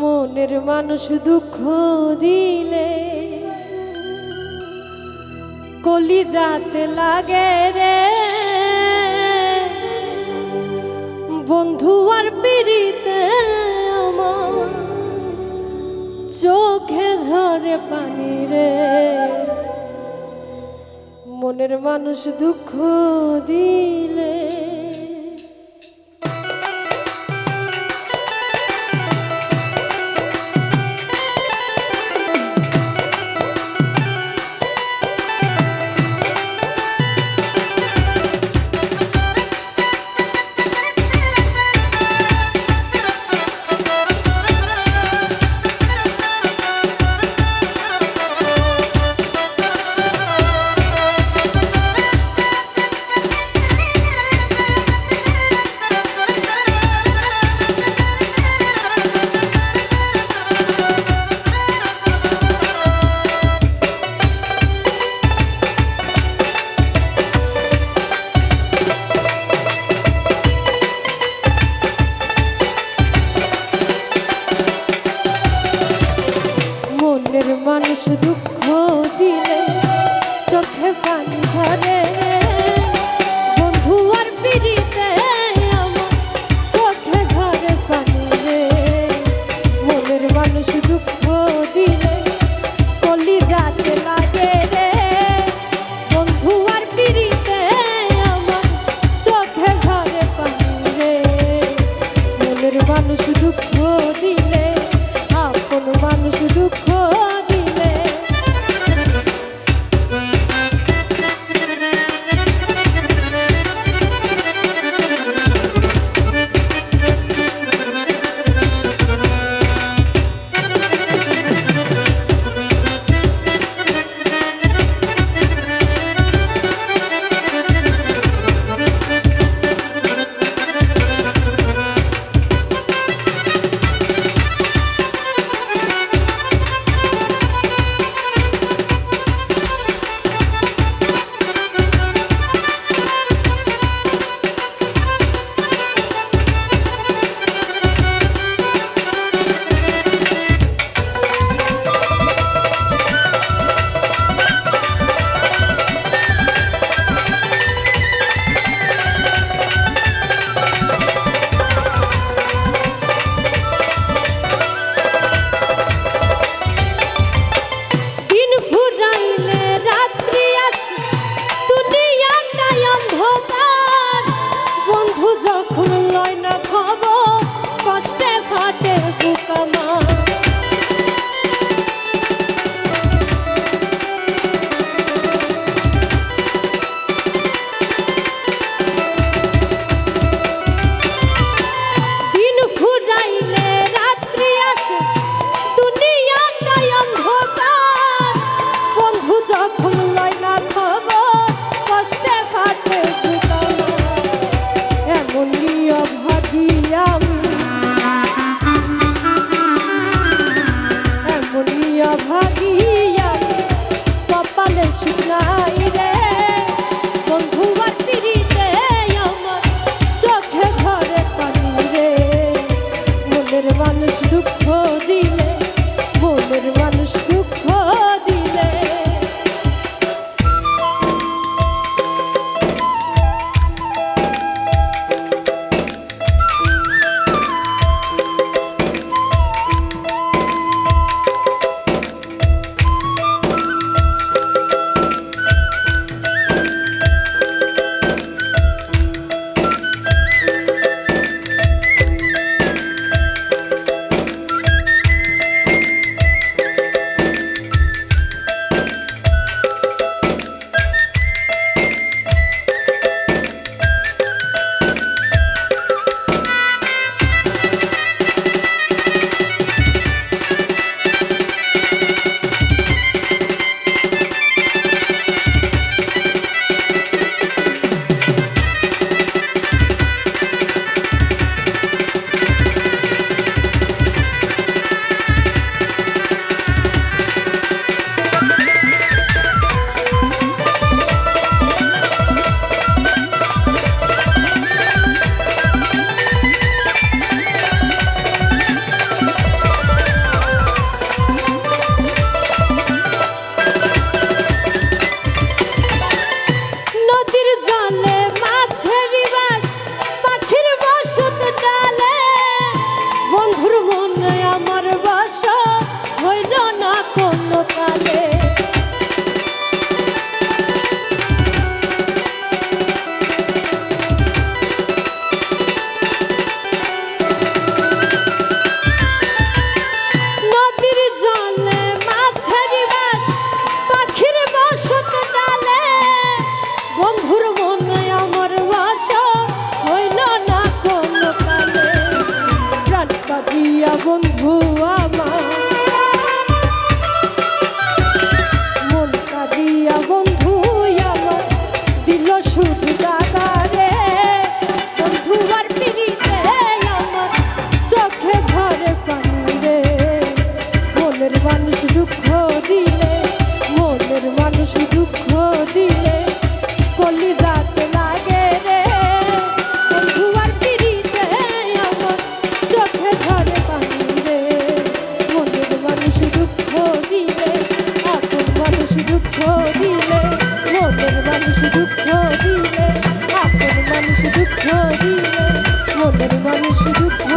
মনের মানুষ দুঃখ দিলে কলি যাতে লাগে রে। বন্ধু আর পিড়িতে আমার চোখে ঝরে পানি রে। মনের মানুষ দুঃখ দিলে পানি ঝরে মানুষ দুঃখ দিলে, মনের মানুষ দুঃখ দিলে, কলিজাতে লাগে রে। বন্ধুয়ার পিড়িতে আমার চোখে ঝরে পানি রে। মনের মানুষ দুঃখ দিলে আপন মানুষ দুঃখ দিলে, মনের মানুষ দুঃখ দিলে আপন মানুষ দুঃখ দিলে, মনের মানুষ দুঃখ